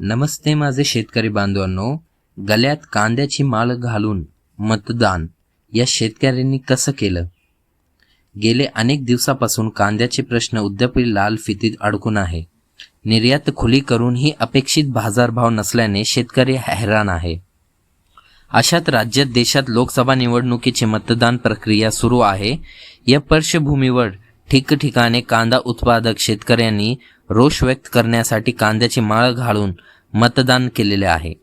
नमस्ते माझे शेतकरी बांधवांनो गल्यात कांद्याची माळ घालून मतदान या शेतकऱ्यांनी कसं केलं? गेले अनेक दिवसापासून कांद्याचे प्रश्न उद्यापी लाल फितीत अडकून आहे. निर्यात खुली करूनही अपेक्षित बाजारभाव नसल्याने शेतकरी हैराण आहे. अशात राज्यात देशात लोकसभा निवडणुकीची मतदान प्रक्रिया सुरू आहे. या पार्श्वभूमीवर ठिकठिकाणी कांदा उत्पादक शेतकऱ्यांनी रोष व्यक्त करण्यासाठी कांद्याची माळ घालून मतदान केलेले आहे.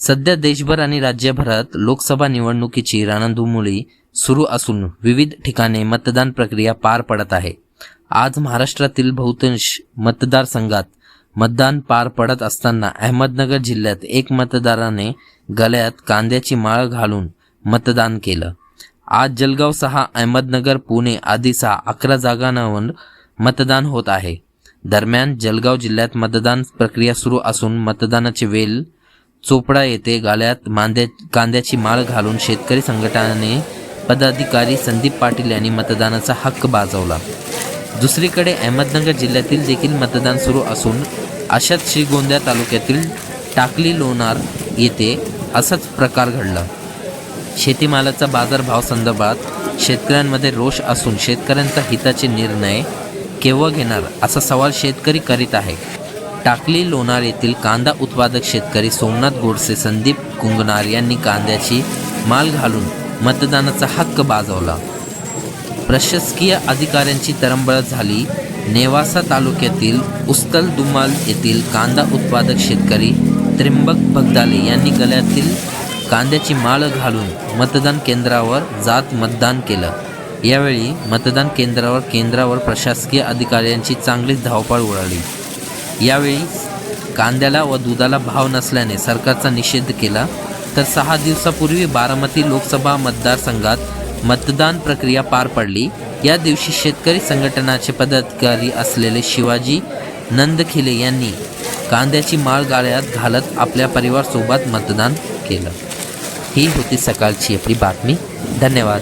सध्या देशभर आणि राज्यभरात लोकसभा निवडणुकीची रणधुमुळी सुरू असून विविध ठिकाणी मतदान प्रक्रिया पार पडत आहे. आज महाराष्ट्रातील बहुतांश मतदारसंघात मतदान पार पडत असताना अहमदनगर जिल्ह्यात एक मतदाराने गळ्यात कांद्याची माळ घालून मतदान केलं. आज जलगाव सहा अहमदनगर पुणे आदी सहा अकरा जागांवर मतदान होत आहे. दरम्यान जलगाव जिल्ह्यात मतदान प्रक्रिया सुरू असून मतदानाची वेल चोपडा येथे गाळ्यात मांद्या कांद्याची माळ घालून शेतकरी संघटनेने पदाधिकारी संदीप पाटील यांनी मतदानाचा हक्क बाजवला. दुसरीकडे अहमदनगर जिल्ह्यातील देखील मतदान सुरू असून अशाच श्रीगोंद्या तालुक्यातील टाकली लोणार येथे असाच प्रकार घडला. शेतीमालाचा बाजारभाव संदर्भात शेतकऱ्यांमध्ये रोष असून शेतकऱ्यांचा हिताचे निर्णय केव्हा घेणार असा सवाल शेतकरी करीत आहे टाकली लोणार येथील कांदा उत्पादक शेतकरी सोमनाथ गोडसे संदीप कुंगणार यांनी कांद्याची माल घालून मतदानाचा हक्क बाजवला. प्रशासकीय अधिकाऱ्यांची तरंबळ झाली. नेवासा तालुक्यातील उस्तल दुमाल येथील कांदा उत्पादक शेतकरी त्रिंबक बगदाले यांनी गळ्यातील कांद्याची माळ घालून मतदान केंद्रावर जात मतदान केलं. यावेळी मतदान केंद्रावर केंद्रावर प्रशासकीय अधिकाऱ्यांची चांगलीच धावपळ उडाली. यावेळी कांद्याला व दुधाला भाव नसल्याने सरकारचा निषेध केला तर सहा दिवसापूर्वी बारामती लोकसभा मतदारसंघात मतदान प्रक्रिया पार पडली. या दिवशी शेतकरी संघटनाचे पदाधिकारी असलेले शिवाजी नंदखिले यांनी कांद्याची माळ गाळ्यात घालत आपल्या परिवारसोबत मतदान केलं. ही होती सकाळची आपली बातमी. धन्यवाद.